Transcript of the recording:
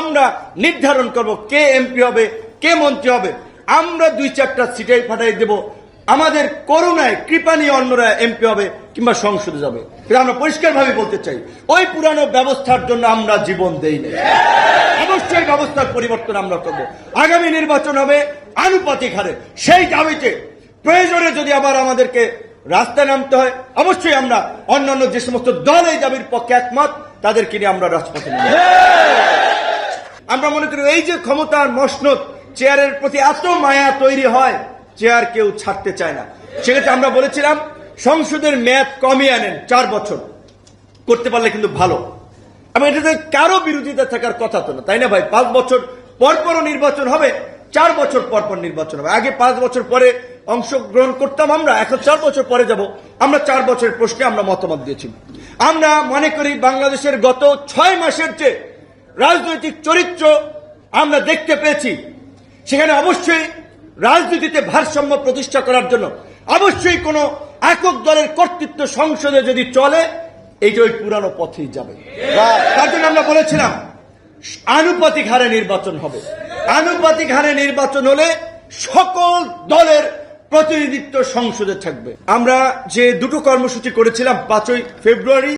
আমরা নির্ধারণ করব কে এমপি হবে, কে মন্ত্রী হবে। আমরা দুই চারটা সিটাই ফাটাই দেব। আমাদের করুণায় কৃপা নিয়ে অন্যরা এমপি হবে কিংবা সংসদে যাবে। এটা আমরা পরিষ্কারভাবে বলতে চাই। ওই পুরানো ব্যবস্থার জন্য আমরা জীবন দেই অবশ্যই ব্যবস্থার পরিবর্তন আমরা করব। আগামী নির্বাচন হবে আনুপাতিক হারে। সেই দাবিতে প্রয়োজনে যদি আবার আমাদেরকে রাস্তায় নামতে হয়, অবশ্যই আমরা অন্যান্য যে সমস্ত দল এই দাবির পক্ষে একমত, তাদেরকে নিয়ে আমরা রাজপথে। আমরা মনে করি এই যে ক্ষমতার মসনদ, চেয়ারের প্রতি এত মায়া তৈরি হয়, চেয়ার কেউ ছাড়তে চায় না। সেক্ষেত্রে আমরা বলেছিলাম, সংসদের মেয়াদ কমিয়ে আনেন, চার বছর। করতে পারলে কিন্তু ভালো। এবং এটাতে কারও বিরোধিতা থাকার কথা তো না, তাই না ভাই? পাঁচ বছর পর পরও নির্বাচন হবে, চার বছর পর পর নির্বাচন হবে। আগে পাঁচ বছর পরে অংশগ্রহণ করতাম আমরা, এখন চার বছর পরে যাব। আমরা চার বছরের প্রশ্নে আমরা মতামত দিয়েছি। আমরা মনে করি বাংলাদেশের গত ছয় মাসের চেয়ে রাজনৈতিক চরিত্র আমরা দেখতে পেয়েছি। সেখানে অবশ্যই রাজনীতিতে ভারসাম্য প্রতিষ্ঠা করার জন্য অবশ্যই কোনো একক দলের কর্তৃত্ব সংসদে যদি চলে এইটা ওই পুরানো পথেই যাবে। তার জন্য আমরা বলেছিলাম, আনুপাতিক হারে নির্বাচন হবে। আনুপাতিক হারে নির্বাচন হলে সকল দলের প্রতিনিধিত্ব সংসদে থাকবে। আমরা যে দুটো কর্মসূচি করেছিলাম পাঁচই ফেব্রুয়ারি